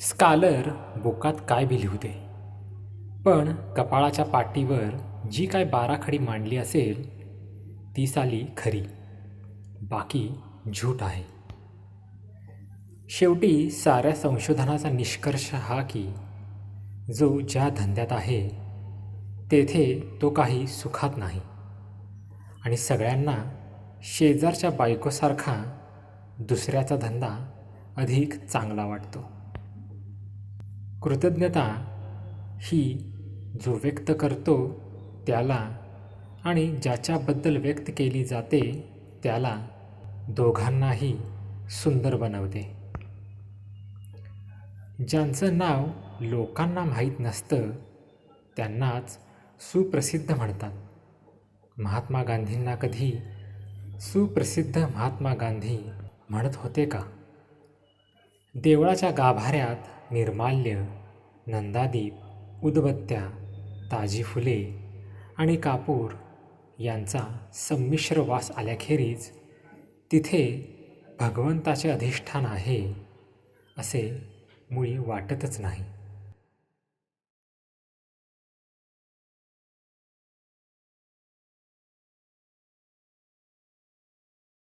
Scalar बुकात काय बी पण कपाळाच्या पाटीवर जी काय बाराखडी मांडली असेल ती साली खरी. बाकी झूट आहे. शेवटी साऱ्या संशोधनाचा निष्कर्ष हा की जो ज्या धंद्यात आहे तेथे तो काही सुखात नाही. आणि सगळ्यांना शेजारच्या बायकोसारखा दुसऱ्याचा धंदा अधिक चांगला वाटतो. कृतज्ञता ही जो व्यक्त करतो त्याला आणि ज्याच्याबद्दल व्यक्त केली जाते त्याला दोघांनाही सुंदर बनवते. ज्यांचं नाव लोकांना माहीत नसतं त्यांनाच सुप्रसिद्ध म्हणतात. महात्मा गांधींना कधी सुप्रसिद्ध महात्मा गांधी म्हणत होते का? देवळाच्या गाभाऱ्यात निर्माल्य नंदादीप उदबत्त्या ताजी फुले आणि कापूर यांचा संमिश्र वास आल्याखेरीज तिथे भगवंताचे अधिष्ठान आहे असे मुळी वाटतच नाही.